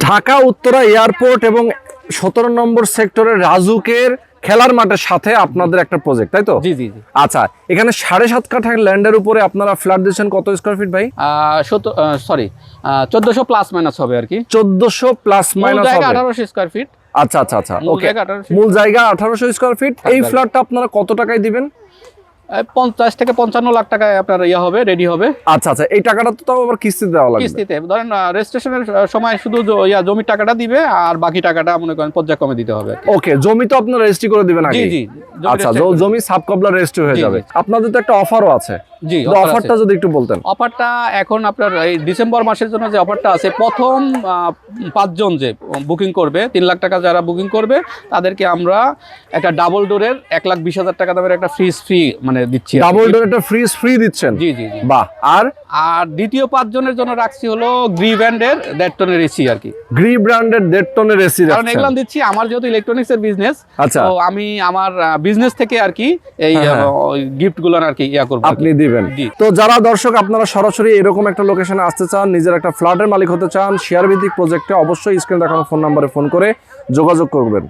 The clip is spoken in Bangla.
ঢাকা উত্তরা এয়ারপোর্ট এবং সতেরো নম্বর সেক্টরের রাজুকের খেলার মাঠের সাথে আপনাদের একটা প্রজেক্ট তাই তো? জি জি জি। আচ্ছা এখানে সাড়ে সাত কাঠা ল্যান্ডের উপরে আপনারা ফ্ল্যাট দিচ্ছেন কত স্কোয়ার ফিট ভাই? সরি চোদ্দশো প্লাস মাইনাস হবে আর কি। চোদ্দশো প্লাস মাইনাস আঠারোশো স্কোয়ার ফিট আচ্ছা আচ্ছা আচ্ছা ওকে মূল জায়গা আঠারোশো স্কোয়ার ফিট এই ফ্ল্যাটটা আপনারা কত টাকায় দিবেন? পঞ্চাশ থেকে পঞ্চান্ন লাখ টাকায় আপনার ইয়ে হবে রেডি হবে। আচ্ছা আচ্ছা এই টাকাটা তো আবার কিস্তিতে দেওয়া লাগবে। কিস্তিতে। ধরেন রেজিস্ট্রেশনের সময় শুধু ইয়া জমির টাকাটা দিবে আর বাকি টাকাটা মনে করেন পর্যায়ক্রমে দিতে হবে। ওকে জমি তো আপনারা রেজিস্ট্রি করে দিবেন আগে জি জি। আচ্ছা জমি সাবকবলা রেজিস্ট্রি হয়ে যাবে। আপনাদের তো একটা অফারও আছে। জি। অফারটা যদি একটু বলতেন। অফারটা এখন আপনার এই ডিসেম্বর মাসের জন্য যে অফারটা আছে প্রথম পাঁচজন যে বুকিং করবে তিন লাখ টাকা যারা বুকিং করবে তাদেরকে আমরা একটা ডাবল ডোরের এক লাখ বিশ হাজার টাকা দামের একটা ফ্রিজ ফ্রি মানে দিচ্ছি ডাবল ডোর একটা ফ্রিজ ফ্রি দিচ্ছেন? জি জি বাহ। আর? আর দ্বিতীয় পাঁচজনের জন্য রাখছি হলো গ্রি ব্যান্ডের দেড় টনের এসি আর কি। গ্রি ব্র্যান্ডের দেড় টনের এসি কারণ এগুলো দিচ্ছি আমার যেহেতু ইলেকট্রনিক্স এর বিজনেস আচ্ছা। তো আমি আমার বিজনেস থেকে আর কি এই হ্যাঁ, হ্যাঁ। গিফটগুলো আর কি ইয়া করব আপনি দিবেন। তো যারা দর্শক আপনারা সরাসরি এরকম একটা লোকেশনে আসতে চান নিজের একটা ফ্ল্যাটের মালিক হতে চান শেয়ার ভিত্তিক প্রজেক্টে অবশ্যই স্ক্রিন দেখানো ফোন নাম্বারে ফোন করে যোগাযোগ করবেন।